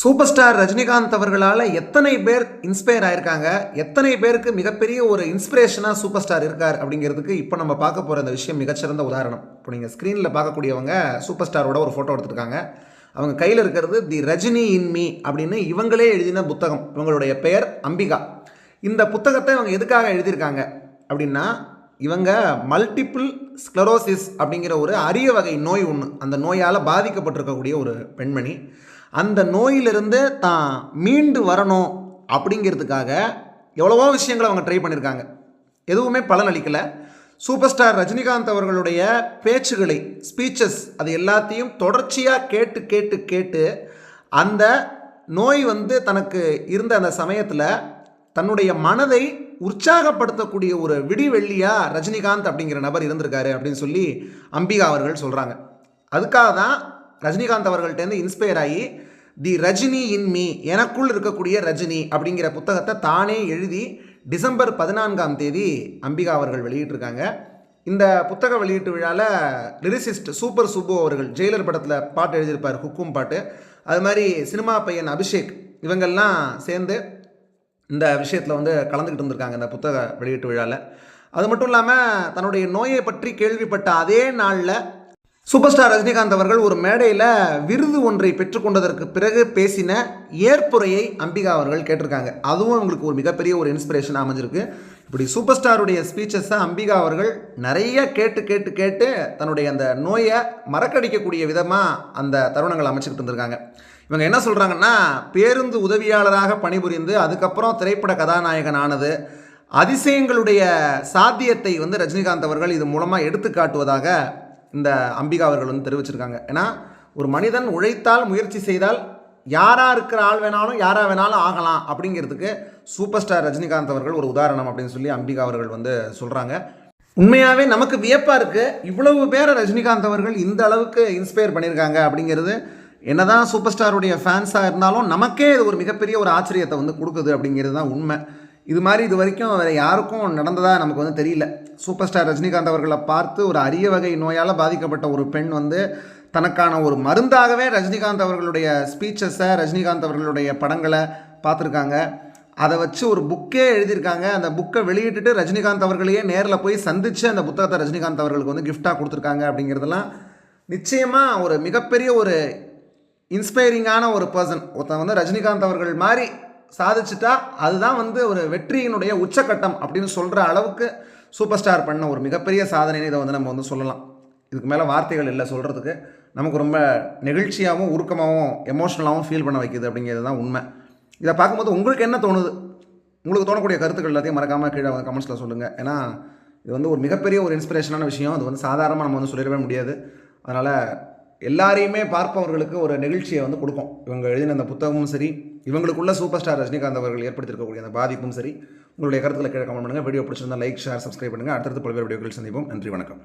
Super star Rajinikanth அவர்களால் எத்தனை பேர் இன்ஸ்பயர் ஆயிருக்காங்க? எத்தனை பேருக்கு மிகப்பெரிய ஒரு இன்ஸ்பிரேஷனாக சூப்பர் ஸ்டார் இருக்கார் அப்படிங்கிறதுக்கு இப்போ நம்ம பார்க்க போகிற அந்த விஷயம் மிகச்சிறந்த உதாரணம். இப்போ நீங்கள் ஸ்க்ரீனில் பார்க்கக்கூடியவங்க சூப்பர் ஸ்டாரோட ஒரு ஃபோட்டோ எடுத்துருக்காங்க. அவங்க கையில் இருக்கிறது தி ரஜினி இன் மீ அப்படின்னு இவங்களே எழுதின புத்தகம். இவங்களுடைய பெயர் அம்பிகா. இந்த புத்தகத்தை இவங்க எதுக்காக எழுதியிருக்காங்க அப்படின்னா இவங்க மல்டிபிள் ஸ்க்ளரோசிஸ் அப்படிங்கிற ஒரு அரிய வகை நோய் ஒன்று அந்த நோயால் பாதிக்கப்பட்டிருக்கக்கூடிய ஒரு பெண்மணி. அந்த நோயிலிருந்து தான் மீண்டு வரணும் அப்படிங்கிறதுக்காக எவ்வளவோ விஷயங்களை அவங்க ட்ரை பண்ணியிருக்காங்க எதுவுமே பலன் அளிக்கலை. சூப்பர் ஸ்டார் ரஜினிகாந்த் அவர்களுடைய பேச்சுகளை ஸ்பீச்சஸ் அது எல்லாத்தையும் தொடர்ச்சியாக கேட்டு கேட்டு கேட்டு அந்த நோய் வந்து தனக்கு இருந்த அந்த சமயத்தில் தன்னுடைய மனதை உற்சாகப்படுத்தக்கூடிய ஒரு விடிவெள்ளியாக ரஜினிகாந்த் அப்படிங்கிற நபர் இருந்திருக்காரு அப்படின்னு சொல்லி அம்பிகா அவர்கள் சொல்கிறாங்க அதுக்காக தான் ரஜினிகாந்த் அவர்கள்ட்டேருந்து இன்ஸ்பயர் ஆகி தி ரஜினி இன் மீ எனக்குள் இருக்கக்கூடிய ரஜினி அப்படிங்கிற புத்தகத்தை தானே எழுதி டிசம்பர் பதினான்காம் தேதி அம்பிகா அவர்கள் வெளியிட்டிருக்காங்க. இந்த புத்தக வெளியீட்டு விழாவில் லிரிசிஸ்ட் சூப்பர் சுப்பு அவர்கள் ஜெயிலர் படத்தில் பாட்டு எழுதியிருப்பார் ஹுக்கும் பாட்டு. அது மாதிரி சினிமா பையன் அபிஷேக் இவங்கெல்லாம் சேர்ந்து இந்த விஷயத்தில் வந்து கலந்துக்கிட்டு இருந்திருக்காங்க இந்த புத்தக வெளியீட்டு விழாவில் அது மட்டும் இல்லாமல் தன்னுடைய நோயை பற்றி கேள்விப்பட்ட அதே நாளில் சூப்பர் ஸ்டார் ரஜினிகாந்த் அவர்கள் ஒரு மேடையில் விருது ஒன்றை பெற்றுக்கொண்டதற்கு பிறகு பேசின ஏற்புரையை அம்பிகா அவர்கள் கேட்டிருக்காங்க. அதுவும் அவங்களுக்கு ஒரு மிகப்பெரிய ஒரு இன்ஸ்பிரேஷன் அமைஞ்சிருக்கு. இப்படி சூப்பர் ஸ்டாருடைய ஸ்பீச்சஸை அம்பிகா அவர்கள் நிறைய கேட்டு கேட்டு கேட்டு தன்னுடைய அந்த நோயை மறக்கடிக்கக்கூடிய விதமாக அந்த தருணங்கள் அமைச்சுக்கிட்டு இருந்திருக்காங்க. இவங்க என்ன சொல்கிறாங்கன்னா பேருந்து உதவியாளராக பணிபுரிந்து அதுக்கப்புறம் திரைப்பட கதாநாயகன் ஆனது அதிசயங்களுடைய சாத்தியத்தை வந்து ரஜினிகாந்த் அவர்கள் இது மூலமாக எடுத்து காட்டுவதாக இந்த அம்பிகா அவர்கள் வந்து தெரிவிச்சிருக்காங்க. ஏன்னா ஒரு மனிதன் உழைத்தால் முயற்சி செய்தால் யாராக இருக்கிற ஆள் வேணாலும் யாராக வேணாலும் ஆகலாம் அப்படிங்கிறதுக்கு சூப்பர் ஸ்டார் ரஜினிகாந்த் அவர்கள் ஒரு உதாரணம் அப்படின்னு சொல்லி அம்பிகா அவர்கள் வந்து சொல்கிறாங்க உண்மையாகவே நமக்கு வியப்பாக இருக்குது இவ்வளவு பேரை ரஜினிகாந்த் அவர்கள் இந்த அளவுக்கு இன்ஸ்பயர் பண்ணியிருக்காங்க அப்படிங்கிறது. என்னதான் சூப்பர் ஸ்டாருடைய ஃபேன்ஸாக இருந்தாலும் நமக்கே இது ஒரு மிகப்பெரிய ஒரு ஆச்சரியத்தை வந்து கொடுக்குது அப்படிங்கிறது தான் உண்மை. இது மாதிரி இது வரைக்கும் வேறு யாருக்கும் நடந்ததாக நமக்கு வந்து தெரியல. சூப்பர் ஸ்டார் ரஜினிகாந்த் அவர்களை பார்த்து ஒரு அரிய வகை நோயால் பாதிக்கப்பட்ட ஒரு பெண் வந்து தனக்கான ஒரு மருந்தாகவே ரஜினிகாந்த் அவர்களுடைய ஸ்பீச்சஸை ரஜினிகாந்த் அவர்களுடைய படங்களை பார்த்துருக்காங்க. அதை வச்சு ஒரு புக்கே எழுதியிருக்காங்க. அந்த புக்கை வெளியிட்டுட்டு ரஜினிகாந்த் அவர்களையே நேரில் போய் சந்தித்து அந்த புத்தகத்தை ரஜினிகாந்த் அவர்களுக்கு வந்து கிஃப்டாக கொடுத்துருக்காங்க அப்படிங்கிறதெல்லாம் நிச்சயமாக ஒரு மிகப்பெரிய ஒரு இன்ஸ்பைரிங்கான ஒரு பர்சன் ஒருத்தன் வந்து ரஜினிகாந்த் அவர்கள் மாதிரி சாதிச்சுட்டா அதுதான் வந்து ஒரு வெற்றியினுடைய உச்சக்கட்டம் அப்படின்னு சொல்கிற அளவுக்கு சூப்பர் ஸ்டார் பண்ண ஒரு மிகப்பெரிய சாதனைன்னு இதை வந்து நம்ம வந்து சொல்லலாம். இதுக்கு மேலே வார்த்தைகள் இல்லை சொல்கிறதுக்கு நமக்கு ரொம்ப நெகிழ்ச்சியாகவும் உருக்கமாகவும் எமோஷ்னலாகவும் ஃபீல் பண்ண வைக்குது அப்படிங்கிறது தான் உண்மை. இதை பார்க்கும்போது உங்களுக்கு என்ன தோணுது? உங்களுக்கு தோணக்கூடிய கருத்துக்கள் எல்லாத்தையும் மறக்காமல் கீழே வந்து கமெண்ட்ஸில் சொல்லுங்கள் ஏன்னா இது வந்து ஒரு மிகப்பெரிய ஒரு இன்ஸ்பிரேஷனான விஷயம். அது வந்து சாதாரணமாக நம்ம வந்து சொல்லிடவே முடியாது. அதனால் எல்லாரையுமே பார்ப்பவர்களுக்கு ஒரு நிகழ்ச்சியை வந்து கொடுக்கும். இவங்க எழுதின அந்த புத்தகமும் சரி இவங்களுக்குள்ள சூப்பர் ஸ்டார் ரஜினிகாந்த் அவர்கள் ஏற்படுத்தியிருக்கக்கூடிய அந்த பாதிப்பும் சரி. உங்களுடைய கருத்துக்களை கீழே கமெண்ட் பண்ணுங்கள் வீடியோ பிடிச்சிருந்தா லைக் ஷேர் சப்ஸ்கிரைப் பண்ணுங்கள் அடுத்தடுத்து பல்வேறு வீடியோக்கள் சந்திப்போம். நன்றி வணக்கம்.